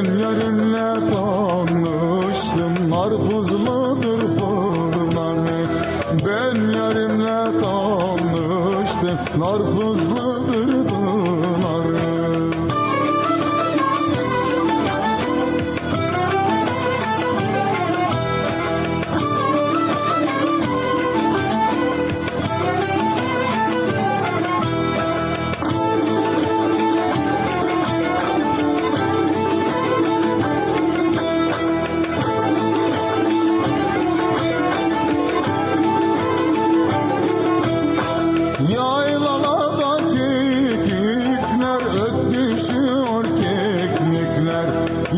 Ben yarınla tanıştım Narbuzludur burnam Ben yarınla tanıştım Narbuzludur burnam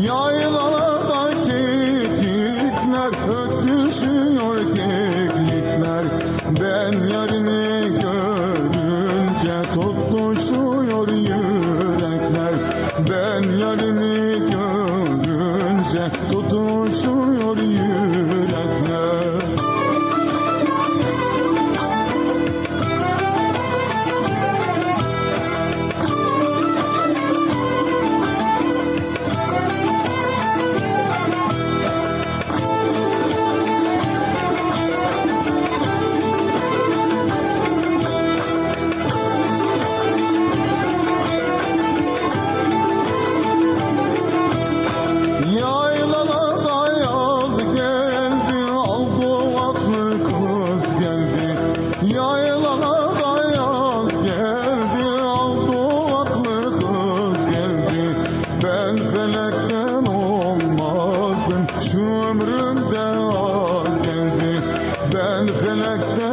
Yaylalarda kekikler ötüşüyor keklikler Ben yarimi görünce tutuşuyor yürekler. Ben yarimi görünce tutuşuyor Yanakta